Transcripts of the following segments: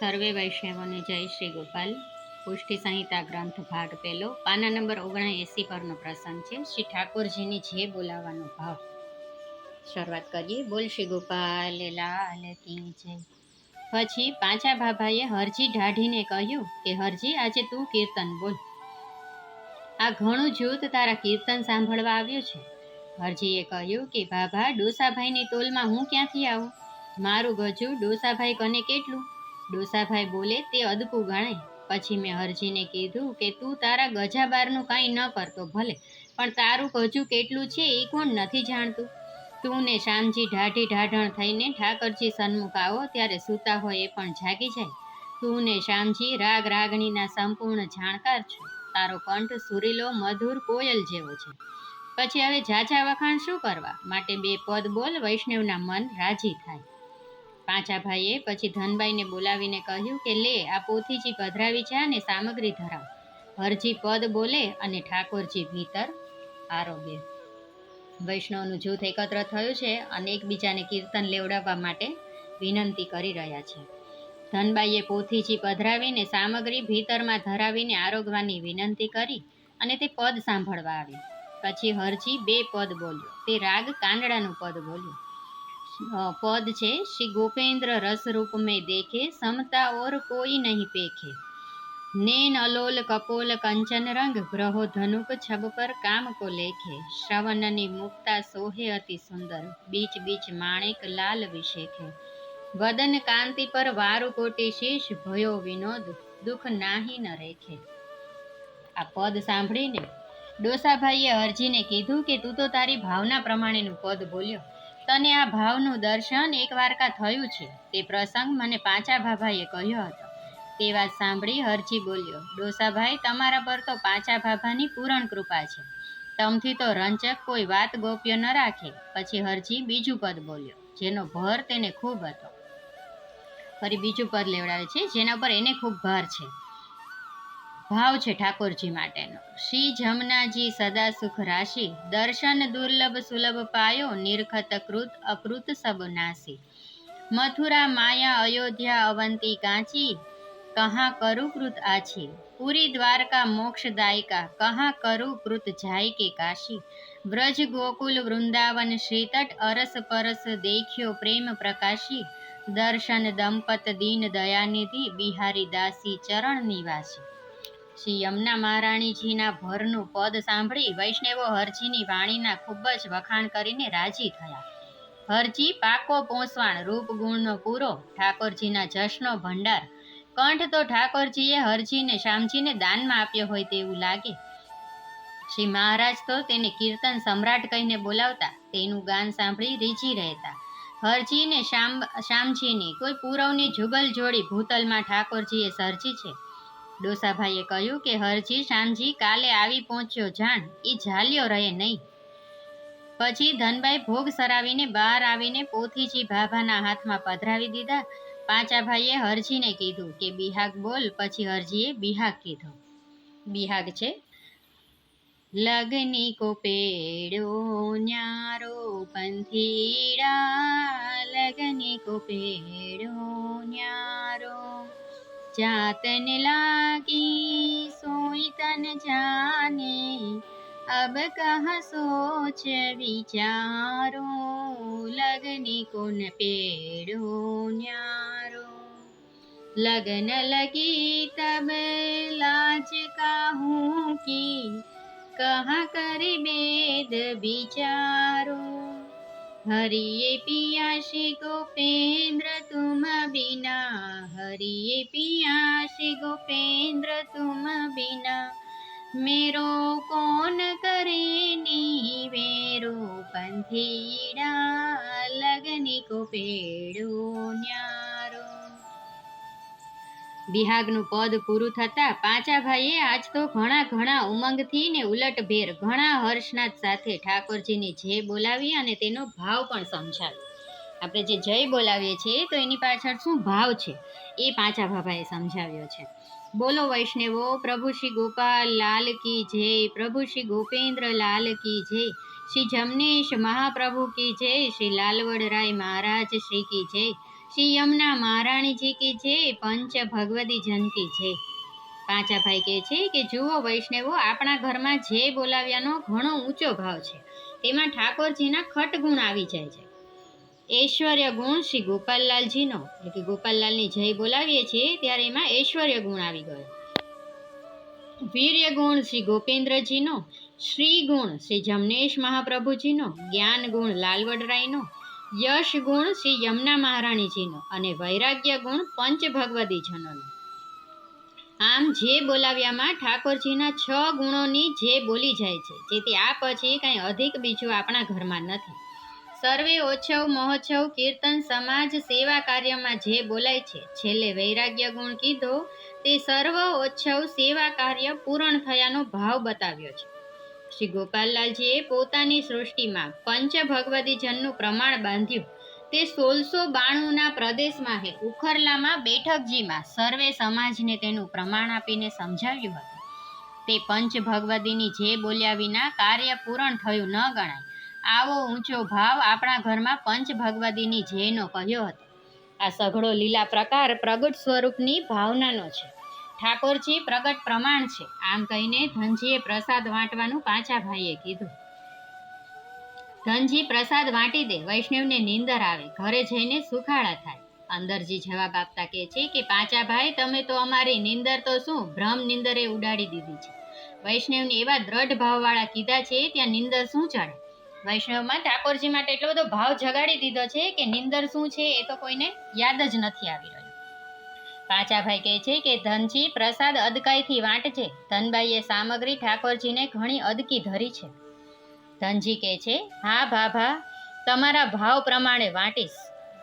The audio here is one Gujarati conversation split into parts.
સર્વે વૈષ્ણવોને જય શ્રી ગોપાલ. પુષ્ટિ સંહિતા ગ્રંથ ભાગ પહેલો, પાના નંબર ઓગણએંસી પરનો પ્રસંગ છે. શ્રી ઠાકોરજીની જે બોલાવવાનો ભાવ. શરૂઆત કરીએ. બોલ શ્રી ગોપાલ લાલ કી જય. પછી પાંચા બાબાએ હરજી ઢાઢીને કહ્યું કે, હરજી, આજે તું કીર્તન બોલ. આ ઘણું જૂથ તારા કીર્તન સાંભળવા આવ્યું છે. હરજીએ કહ્યું કે બાબા ડોસાભાઈની તોલમાં હું ક્યાંથી આવું? મારું ગજુ ડોસાભાઈ કને કેટલું? ડોસાભાઈ બોલે, તે અદકું ગણાય. પછી મેં હરજીને કીધું કે, તું તારા ગજાબારનું કાંઈ ન કરતો ભલે, પણ તારું ગજું કેટલું છે એ કોણ નથી જાણતું. તું ને શામજી ઢાઢી ઢાઢણ થઈને ઠાકરજી સન્મુખ આવો, ત્યારે સૂતા હોય એ પણ જાગી જાય. તું ને શ્યામજી રાગ રાગણીના સંપૂર્ણ જાણકાર છો. તારો કંઠ સુરીલો, મધુર કોયલ જેવો છે. પછી હવે ઝાઝા વખાણ શું કરવા? માટે બે પદ બોલ, વૈષ્ણવના મન રાજી થાય. પાંચા ભાઈએ પછી ધનબાઈને બોલાવીને કહ્યું કે, લે, આ પોથીજી પધરાવી છે અને સામગ્રી ધરાવ. હરજી પદ બોલે અને ઠાકોરજી ભીતર આરોગ્ય વૈષ્ણવનું જૂથ એકત્ર થયું છે અને એકબીજાને કીર્તન લેવડાવવા માટે વિનંતી કરી રહ્યા છે. ધનબાઈએ પોથીજી પધરાવીને સામગ્રી ભીતરમાં ધરાવીને આરોગવાની વિનંતી કરી અને તે પદ સાંભળવા આવી. પછી હરજી બે પદ બોલ્યો. તે રાગ કાંદડાનું પદ બોલ્યો. પદ છે. શ્રી ગોપેન્દ્ર રસ રૂપ મેં દેખે, સમતા ઓર કોઈ નહીં પેખે. નેન અલોલ કપોલ કંચન રંગ, ગ્રહો ધનુક છબ પર કામ કો લેખે. શ્રવણની મુક્તા સોહે અતિ સુંદર, બીચ બીચ માણેક લાલ વિશેખે. વદન કાંતિ પર વારુ કોટી શીશ ભયો વિનોદ, દુઃખ નાહી ન રેખે. આ પદ સાંભળીને ડોસાભાઈએ અરજીને કીધું કે તું તો તારી ભાવના પ્રમાણેનું પદ બોલ્યો. તને આ ભાવનું દર્શન એક વારકા થયું છે? તે પ્રસંગ મને પાંચા ભાભાએ કહ્યો હતો. તે વાત સાંભળી હરજી બોલ્યો, ડોસાભાઈ, તમારા પર તો પાંચા ભાભાની પૂરણ કૃપા છે. તમથી તો રંચક કોઈ વાત ગોપ્ય ન રાખે. પછી હરજી બીજું પદ બોલ્યો, જેનો ભર તેને ખૂબ હતો. ફરી બીજું પદ લેવડાવે છે, જેના પર એને ખૂબ ભાર છે. ભાવ છે ઠાકોરજી માટેનો. શ્રી જમનાજી સદા સુખ રાશિ, દર્શન દુર્લભ સુલભ પાયો, નિરખત કૃત, અકૃત સબ નાસી મથુરા, માયા, અયોધ્યા, અવંતી કાંચી, કહા કરું કૃત આછી. પૂરી, દ્વારકા મોક્ષદાયિકા કહા કરું કૃત જાય કે કાશી. વ્રજ ગોકુલ, વૃંદાવન, શ્રીતટ, અરસ પરસ દેખ્યો પ્રેમ પ્રકાશી. દર્શન દંપત દીન દયાનિધિ, બિહારી દાસી ચરણ નિવાસી. શ્રી યમુના મહારાણીજીના ભરનું પદ સાંભળી વૈષ્ણવો હરજીની વાણીના ખૂબ જ વખાણ કરીને રાજી થયા. હરજી પાકો પોસવાણ રૂપ ગુણનો પૂરો, ઠાકોરજીના જશનો ભંડાર. કંઠ તો ઠાકોરજીએ હરજીને શામજીને દાનમાં આપ્યો હોય તેવું લાગે. શ્રી મહારાજ તો તેને કીર્તન સમ્રાટ કહીને બોલાવતા, તેનું ગાન સાંભળી રીજી રહેતા. હરજીને શામ, શામજીની કોઈ પૂરવની જુગલ જોડી ભૂતલમાં ઠાકોરજીએ સર્જી છે. ડોસાભાઈએ કહ્યું કે હરજી શામજી કાલે આવી પહોંચ્યો જાણ. એ ઝાલ્યો રહે નહીં. પછી ધનભાઈ ભોગ સરાવીને બહાર આવીને પોથીજી ભાભાના હાથમાં પધરાવી દીધા. પાંચા ભાઈએ હરજીને કીધું કે બિહાગ બોલ, પછી હરજીએ બિહાગ કીધો. બિહાગ છે? લગની કો પેડો, ન્યારો પંથીડા. લગની કો પેડો, ન્યારો જાતન લાગી સોઈ તન જાને. અબ કહ સોચ વિચારો, લગની કોન પેડો ન્યારો. લગન લગી તબ લાજ કાહું કી, કહા કરી બેદ વિચારો. હરિએ પિયાશી ગોપેન્દ્ર તુમ हरिये पियाशी गोपेंद्र तुम बिना मेरो कौन करे नी मेरो पंथीड़ा लगनी को पेड़ो न्यारो બિહાગનું પદ પૂરું થતાં પાંચા ભાઈએ આજ તો ઘણા ઘણા ઉમંગથી ને ઉલટભેર ઘણા હર્ષનાદ સાથે ઠાકોરજીની જય બોલાવી અને તેનો ભાવ પણ સમજાવ્યો આપણે જે જય બોલાવીએ છીએ, તો એની પાછળ શું ભાવ છે? એ પાંચા ભાભાએ સમજાવ્યો છે. બોલો વૈષ્ણવો, પ્રભુ શ્રી ગોપાલ લાલ કી જય, પ્રભુ શ્રી ગોપેન્દ્ર લાલ કી જય, શ્રી જમનેશ મહાપ્રભુ કી જય, શ્રી લાલવડરાય મહારાજ શ્રી કી જય, શ્રી યમુના મહારાણીજી કી જય, પંચ ભગવતી જન કી જય. પાંચા ભાઈ કહે છે કે, જુઓ વૈષ્ણવો, આપણા ઘરમાં જે બોલાવ્યાનો ઘણો ઊંચો ભાવ છે. તેમાં ઠાકોરજીના ખટ ગુણ આવી જાય છે. ઐશ્વર્ય ગુણ શ્રી ગોપાલલાલજીનો. એટલે કે ગોપાલલાલની જય બોલાવીએ છીએ, ત્યારે એમાં ઐશ્વર્ય ગુણ આવી ગયો. વીર્ય ગુણ શ્રી ગોપેન્દ્રજીનો શ્રી ગુણ શ્રી જમનેશ મહાપ્રભુજીનો જ્ઞાન ગુણ લાલવડરાયનો યશ ગુણ શ્રી યમુના મહારાણીજીનો અને વૈરાગ્ય ગુણ પંચ ભગવતીજનોનો આમ જે બોલાવ્યામાં ઠાકોરજીના છ ગુણોની જે બોલી જાય છે, જેથી આ પછી કાંઈ અધિક બીજું આપણા ઘરમાં નથી. સર્વે ઓછવ મહોત્સવ કીર્તન, સમાજ સેવા કાર્યમાં જે બોલાય છે, છેલ્લે વૈરાગ્ય ગુણ કીધો, તે સર્વ ઓછવ સેવા કાર્ય પૂર્ણ થયાનો ભાવ બતાવ્યો છે. શ્રી ગોપાલલાલજીએ પોતાની સૃષ્ટિમાં પંચ ભગવતી જનનું પ્રમાણ બાંધ્યું. તે સોળસો બાણુંના પ્રદેશમાં હે, ઉખરલામાં બેઠકજીમાં સર્વે સમાજને તેનું પ્રમાણ આપીને સમજાવ્યું હતું. તે પંચ ભગવતીની જે બોલ્યા વિના કાર્ય પૂર્ણ થયું ન ગણાય. આવો ઊંચો ભાવ આપણા ઘરમાં પંચ ભગવતીની જેનો કહ્યો હતો. આ સઘળો લીલા પ્રકાર પ્રગટ સ્વરૂપની ભાવનાનો છે. ઠાકોરજી પ્રગટ પ્રમાણ છે. આમ કહીને ધનજીએ પ્રસાદ વાંટવાનું પાંચા ભાઈએ કીધું. ધનજી પ્રસાદ વાંટી દે, વૈષ્ણવને નીંદર આવે, ઘરે જઈને સુખાડા થાય. અંદરજી જવાબ આપતા કહે છે કે પાંચા ભાઈ, તમે તો અમારી નિંદર તો શું? ભ્રમ નિંદરે ઉડાડી દીધી છે. વૈષ્ણવને એવા દ્રઢ ભાવવાળા કીધા છે, ત્યાં નિંદર શું ચડે? વૈષ્ણવમાં ઠાકોરજી માટે એટલો બધો ભાવ જગાડી દીધો છે કે નિંદર શું છે એ તો કોઈને યાદ જ નથી આવી રહ્યું. પાંચાભાઈ કહે છે કે ધનજી પ્રસાદ અદકાઈથી વાંટજે. ધનબાઈએ સામગ્રી ઠાકોરજીને ઘણી અદકી ધરી છે. ધનજી કહે છે, હા ભાભા, તમારા ભાવ પ્રમાણે વાંટીશ.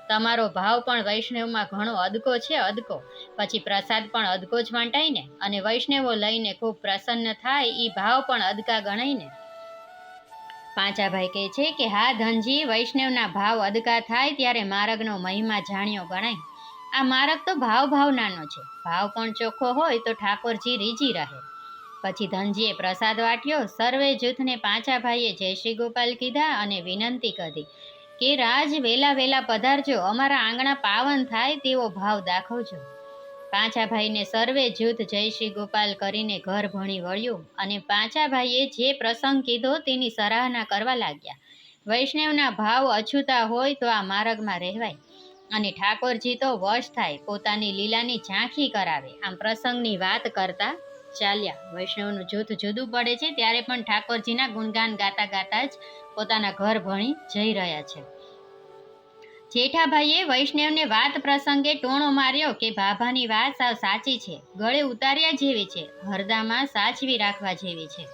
તમારો ભાવ પણ વૈષ્ણવમાં ઘણો અદકો છે, અદકો. પછી પ્રસાદ પણ અદકો જ વાંટાય ને અને વૈષ્ણવો લઈને ખૂબ પ્રસન્ન થાય એ ભાવ પણ અદકા ગણાય ને પાંચાભાઈ કહે છે કે, હા, ધનજી, વૈષ્ણવના ભાવ અદકા થાય ત્યારે માર્ગનો મહિમા જાણ્યો ગણાય. આ મારગ તો ભાવ ભાવનાનો છે. ભાવ પણ ચોખ્ખો હોય તો ઠાકોરજી રીજી રહે. પછી ધનજીએ પ્રસાદ વાટ્યો. સર્વે જૂથને પાંચા ભાઈએ જય શ્રી ગોપાલ કીધા અને વિનંતી કરી કે, રાજ વેલા વેલા પધારજો. અમારા આંગણા પાવન થાય તેવો ભાવ દાખવજો. પાંચા ભાઈને સર્વે જૂથ જય શ્રી ગોપાલ કરીને ઘર ભણી વળ્યું અને પાંચા ભાઈએ જે પ્રસંગ કીધો તેની સરાહના કરવા લાગ્યા. વૈષ્ણવના ભાવ અછૂતા હોય તો આ માર્ગમાં રહેવાય. અને ઠાકોરજી તો વશ થાય, પોતાની લીલાની ઝાંખી કરાવે. આમ પ્રસંગની વાત કરતા ચાલ્યા. વૈષ્ણવનું જૂથ જુદું પડે છે, ત્યારે પણ ઠાકોરજીના ગુણગાન ગાતા ગાતા જ પોતાના ઘર ભણી જઈ રહ્યા છે. જેઠાભાઈએ વૈષ્ણવને વાત પ્રસંગે ટોણો માર્યો કે ભાભાની વાત સાવ સાચી છે. ગળે ઉતાર્યા જેવી છે. હરદામાં સાચવી રાખવા જેવી છે.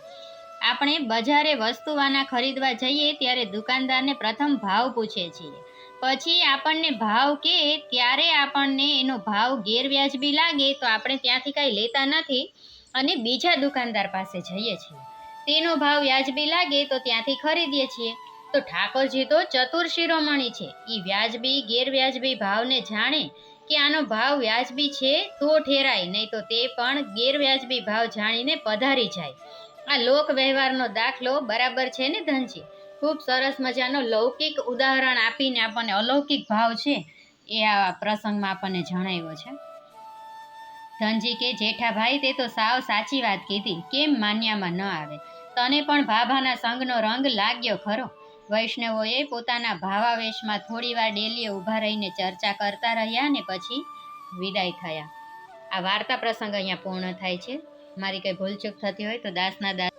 આપણે બજારે વસ્તુવાના ખરીદવા જઈએ ત્યારે દુકાનદારને પ્રથમ ભાવ પૂછે છીએ. પછી આપણને ભાવ કે, ત્યારે આપણને એનો ભાવ ગેરવ્યાજબી લાગે તો આપણે ત્યાંથી કાંઈ લેતા નથી અને બીજા દુકાનદાર પાસે જઈએ છીએ. તેનો ભાવ વ્યાજબી લાગે તો ત્યાંથી ખરીદીએ છીએ. તો ઠાકોરજી તો ચતુર શિરોમણી છે. એ વ્યાજબી, ગેરવ્યાજબી ભાવને જાણે કે આનો ભાવ વ્યાજબી છે તો ઠેરાય, નહીં તો તે પણ ગેરવ્યાજબી ભાવ જાણીને પધારી જાય. આ લોક વ્યવહારનો દાખલો બરાબર છે ને ધનજી ખૂબ સરસ મજાનો લૌકિક ઉદાહરણ આપીને આપણને અલૌકિક ભાવ છે એ આ પ્રસંગમાં આપણને જણાવ્યો છે. ધનજી કે, જેઠાભાઈ, તે તો સાવ સાચી વાત કીધી. કેમ માન્યામાં ન આવે? તને પણ ભાભાના સંગનો રંગ લાગ્યો ખરો? વૈષ્ણવોએ પોતાના ભાવાવેશમાં થોડીવાર ડેલીએ ઊભા રહીને ચર્ચા કરતા રહ્યા ને પછી વિદાય થયા. આ વાર્તા પ્રસંગ અહીંયા પૂર્ણ થાય છે. મારી કંઈ ભૂલચૂક થતી હોય તો દાસના દાસ